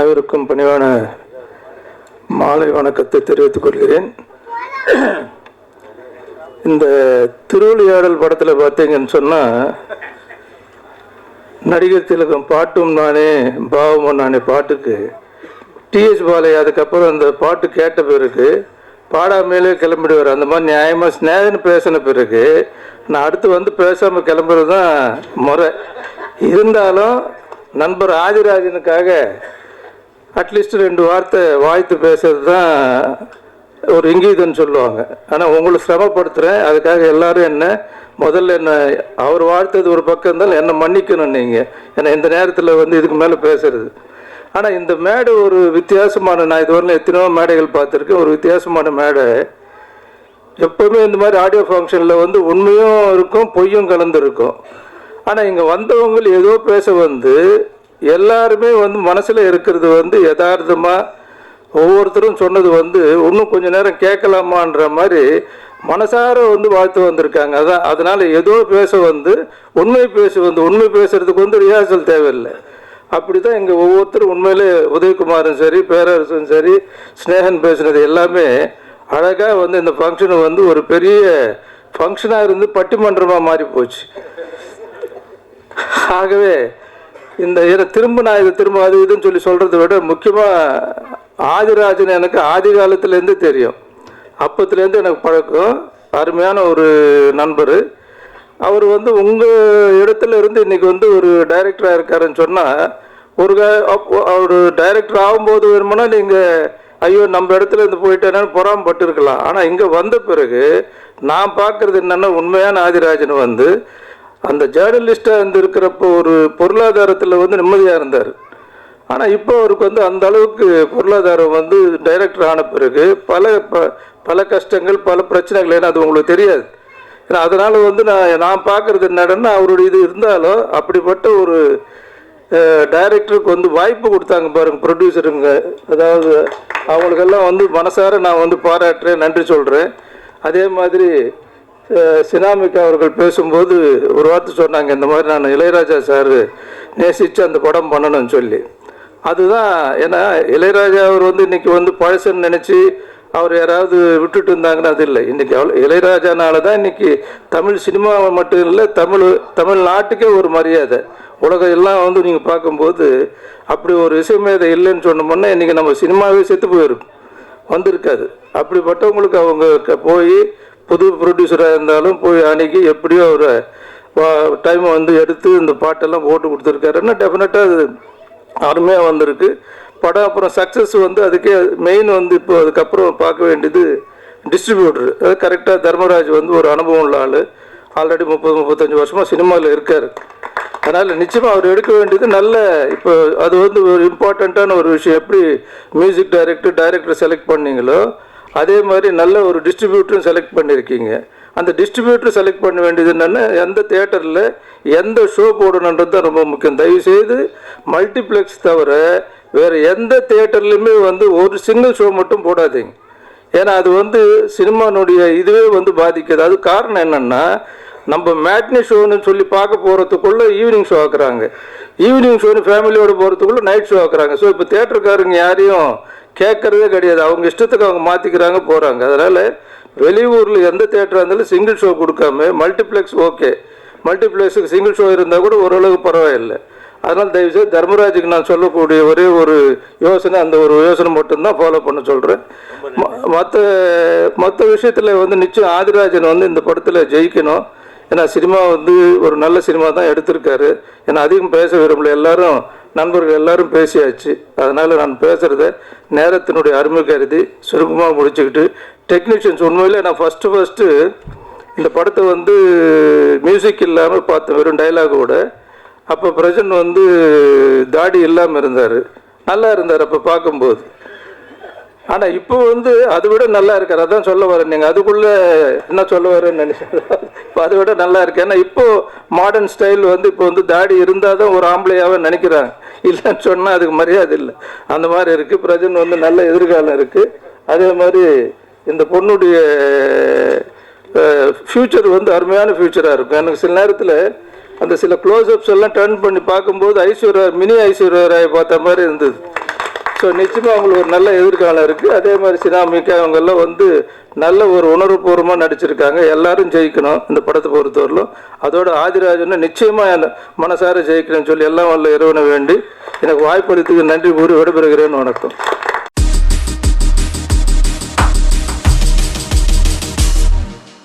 அனைவருக்கும் பணிவான மாலை வணக்கத்தை தெரிவித்துக் கொள்கிறேன். இந்த திருவிளையாடல் படத்தில் பார்த்தீங்கன்னு சொன்னால் நடிகர் திலகம் பாட்டும் நானே பாவமும் நானே பாட்டுக்கு. டிஎஸ் பாலையா அதுக்கப்புறம் அந்த பாட்டு கேட்ட பிறகு பாடாமலே கிளம்பிடுவார். அந்த மாதிரி நியாயமாக ஸ்நேகன்னு பேசின பிறகு நான் அடுத்து வந்து பேசாமல் கிளம்புறது தான் முறை. இருந்தாலும் நண்பர் ஆதிராஜனுக்காக அட்லீஸ்ட் ரெண்டு வார்த்தை வாழ்த்து பேசுறது தான் ஒரு இங்கீதம்னு சொல்லுவாங்க. ஆனால் உங்களை சிரமப்படுத்துகிறேன் அதுக்காக எல்லாரும் என்ன முதல்ல என்ன அவர் வாழ்த்தது ஒரு பக்கம் இருந்தாலும் என்னை மன்னிக்கணும் நீங்கள் ஏன்னா இந்த நேரத்தில் வந்து இதுக்கு மேலே பேசுறது. ஆனால் இந்த மேடை ஒரு வித்தியாசமான நான் இதுவரையிலும் எத்தனையோ மேடைகள் பார்த்துருக்கேன். ஒரு வித்தியாசமான மேடை. எப்பவுமே இந்த மாதிரி ஆடியோ ஃபங்க்ஷனில் வந்து உண்மையும் இருக்கும் பொய்யும் கலந்துருக்கும். ஆனால் இங்கே வந்தவங்க ஏதோ பேச வந்து எல்லாருமே வந்து மனசில் இருக்கிறது வந்து யதார்த்தமாக ஒவ்வொருத்தரும் சொன்னது வந்து இன்னும் கொஞ்ச நேரம் கேட்கலாமான்ற மாதிரி மனசார வந்து வாழ்த்து வந்திருக்காங்க. அதான் அதனால் ஏதோ பேச வந்து உண்மை பேச வந்து உண்மை பேசுறதுக்கு வந்து ரிஹர்சல் தேவையில்லை. அப்படி தான் இங்கே ஒவ்வொருத்தரும் உண்மையிலே உதயகுமாரும் சரி பேரரசும் சரி ஸ்னேகன் பேசுனது எல்லாமே அழகாக வந்து இந்த ஃபங்க்ஷனை வந்து ஒரு பெரிய ஃபங்க்ஷனாக இருந்து பட்டிமன்றமாக மாறி போச்சு ஆகவே இந்த இதை திரும்ப நான் இது திரும்ப அது இதுன்னு சொல்லி சொல்கிறத விட முக்கியமாக ஆதிராஜன் எனக்கு ஆதி காலத்துலேருந்து தெரியும். அப்பத்துலேருந்து எனக்கு பழக்கம். அருமையான ஒரு நண்பர். அவர் வந்து உங்கள் இடத்துல இருந்து இன்னைக்கு வந்து ஒரு டைரக்டராக இருக்காருன்னு சொன்னால் ஒரு அவர் டைரக்டர் ஆகும்போது வேணுமானா நீங்கள் ஐயோ நம்ம இடத்துல இருந்து போயிட்டேன்னு பொறாமப்பட்டு இருக்கலாம் ஆனால் இங்கே வந்த பிறகு நான் பார்க்குறது என்னென்னா உண்மையான ஆதிராஜன் வந்து அந்த ஜேர்னலிஸ்டாக இருந்து இருக்கிறப்போ ஒரு பொருளாதாரத்தில் வந்து நிம்மதியாக இருந்தார். ஆனால் இப்போ அவருக்கு வந்து அந்த அளவுக்கு பொருளாதாரம் வந்து டைரக்டர் ஆன பிறகு பல ப- பல கஷ்டங்கள் பல பிரச்சனைகள் ஏன்னா அது உங்களுக்கு தெரியாது. ஏன்னா அதனால் வந்து நான் நான் பார்க்கறது என்னடன்னா அவருடைய இது இருந்தாலும் அப்படிப்பட்ட ஒரு டைரக்டருக்கு வந்து வாய்ப்பு கொடுத்தாங்க பாருங்க ப்ரொடியூசருங்க அதாவது அவங்களுக்கெல்லாம் வந்து மனசார நான் வந்து பாராட்டுறேன் நன்றி சொல்கிறேன் அதே மாதிரி சினாமிகா அவர்கள் பேசும்போது ஒரு வார்த்தை சொன்னாங்க இந்த மாதிரி நான் இளையராஜா சார் நேசித்து அந்த படம் பண்ணணும்னு சொல்லி. அதுதான் ஏன்னா இளையராஜா அவர் வந்து இன்றைக்கி வந்து பழசுன்னு நினச்சி அவர் யாராவது விட்டுட்டு இருந்தாங்கன்னா அது இல்லை. இன்னைக்கு அவ்வளோ இளையராஜானால தான் இன்றைக்கி தமிழ் சினிமா மட்டும் இல்லை தமிழ் தமிழ்நாட்டுக்கே ஒரு மரியாதை. உலகம் எல்லாம் வந்து நீங்கள் பார்க்கும்போது அப்படி ஒரு இசைமேதை இல்லைன்னு சொன்னோம்னா இன்றைக்கி நம்ம சினிமாவே செத்து போயிருக்கும் வந்திருக்காது. அப்படிப்பட்டவங்களுக்கு அவங்க க- போய் புது ப்ரொடியூசராக இருந்தாலும் போய் அன்னைக்கு எப்படியோ அவரை டைம் வந்து எடுத்து இந்த பாட்டெல்லாம் போட்டு கொடுத்துருக்காருன்னா டெஃபினட்டாக அது அருமையாக வந்திருக்கு. படம் அப்புறம் சக்ஸஸ் வந்து அதுக்கே மெயின் வந்து இப்போ அதுக்கப்புறம் பார்க்க வேண்டியது டிஸ்ட்ரிபியூட்டர் அது கரெக்டாக தர்மராஜ் வந்து ஒரு அனுபவம் உள்ள ஆள். ஆல்ரெடி முப்பது முப்பத்தஞ்சு வருஷமாக சினிமாவில் இருக்கார். அதனால் நிச்சயமாக அவர் எடுக்க வேண்டியது நல்ல இப்போ அது வந்து ஒரு இம்பார்ட்டண்ட்டான ஒரு விஷயம். எப்படி மியூசிக் டைரக்டர் டைரக்டர் செலக்ட் பண்ணீங்களோ அதே மாதிரி நல்ல ஒரு டிஸ்ட்ரிபியூட்டரும் செலக்ட் பண்ணியிருக்கீங்க அந்த டிஸ்ட்ரிபியூட்டர் செலக்ட் பண்ண வேண்டியது என்னென்னா எந்த தேட்டரில் எந்த ஷோ போடணுன்றது தான் ரொம்ப முக்கியம். தயவுசெய்து மல்டிப்ளெக்ஸ் தவிர வேறு எந்த தேட்டர்லையுமே வந்து ஒரு சிங்கிள் ஷோ மட்டும் போடாதீங்க. ஏன்னா அது வந்து சினிமானுடைய இதுவே வந்து பாதிக்குது. அது காரணம் என்னென்னா நம்ம மேட்னி ஷோன்னு சொல்லி பார்க்க போகிறதுக்குள்ள ஈவினிங் ஷோ ஆக்குறாங்க. ஈவினிங் ஷோன்னு ஃபேமிலியோடு போகிறதுக்குள்ளே நைட் ஷோ ஆக்குறாங்க. ஸோ இப்போ தேட்டருக்காரங்க யாரையும் கேட்கறதே கிடையாது. அவங்க இஷ்டத்துக்கு அவங்க மாற்றிக்கிறாங்க போகிறாங்க அதனால் வெளியூரில் எந்த தேட்டராக இருந்தாலும் சிங்கிள் ஷோ கொடுக்காம மல்டிப்ளெக்ஸ் ஓகே மல்டிப்ளெக்ஸுக்கு சிங்கிள் ஷோ இருந்தால் கூட ஓரளவு பரவாயில்லை. அதனால் தயவுசெய்து தர்மராஜுக்கு நான் சொல்லக்கூடிய ஒரே ஒரு யோசனை அந்த ஒரு யோசனை மட்டும்தான் ஃபாலோ பண்ண சொல்கிறேன் மற்ற மற்ற விஷயத்தில் வந்து நிச்சயம் ஆதிராஜன் வந்து இந்த படத்தில் ஜெயிக்கணும். ஏன்னா சினிமா வந்து ஒரு நல்ல சினிமா தான் எடுத்திருக்காரு. ஏன்னா அதிகம் பேச விரும்பல. எல்லாரும் நண்பர்கள் எல்லாரும் பேசியாச்சு. அதனால் நான் பேசுகிறத நேரத்தினுடைய அருமை கருதி சுருக்கமாக முடிச்சுக்கிட்டு டெக்னீஷியன்ஸ் உண்மையிலே நான் ஃபஸ்ட்டு ஃபஸ்ட்டு இந்த படத்தை வந்து மியூசிக் இல்லாமல் பார்த்தேன் வெறும் டைலாகோட அப்போ பிரசன் வந்து தாடி இல்லாமல் இருந்தார். நல்லா இருந்தார் அப்போ பார்க்கும்போது. ஆனால் இப்போ வந்து அதை விட நல்லா இருக்கார். அதான் சொல்ல வரேன். நீங்கள் அதுக்குள்ளே என்ன சொல்ல வரேன்னு நினைச்சேன் இப்போ அதை விட நல்லா இருக்கு. ஏன்னா இப்போ மாடர்ன் ஸ்டைல் வந்து இப்போ வந்து தாடி இருந்தால் தான் ஒரு ஆம்பளையாவே நினைக்கிறாங்க. இல்லைன்னு சொன்னால் அதுக்கு மரியாதை இல்லை. அந்த மாதிரி இருக்குது பிரஜன் வந்து நல்ல எதிர்காலம் இருக்குது அதே மாதிரி இந்த பொண்ணுடைய ஃப்யூச்சர் வந்து அருமையான ஃப்யூச்சராக இருக்கும். எனக்கு சில நேரத்தில் அந்த சில க்ளோஸ்அப்ஸ் எல்லாம் டர்ன் பண்ணி பார்க்கும்போது ஐஸ்வர்யா மினி ஐஸ்வர்யா ராய் பார்த்த மாதிரி இருந்தது. ஸோ நிச்சயமாக அவங்களுக்கு ஒரு நல்ல எதிர்காலம் இருக்குது அதே மாதிரி சினாமிக்கு அவங்கெல்லாம் வந்து நல்ல ஒரு உணர்வுபூர்வமாக நடிச்சிருக்காங்க. எல்லாரும் ஜெயிக்கணும் இந்த படத்தை பொறுத்தவரையிலும். அதோட ஆதிராஜனை நிச்சயமாக என் மனசார ஜெயிக்கணும்னு சொல்லி எல்லாம் வல்ல இறைவனை வேண்டி எனக்கு வாய்ப்பளித்துக்கு நன்றி கூறி விடைபெறுகிறேன்னு வணக்கம்.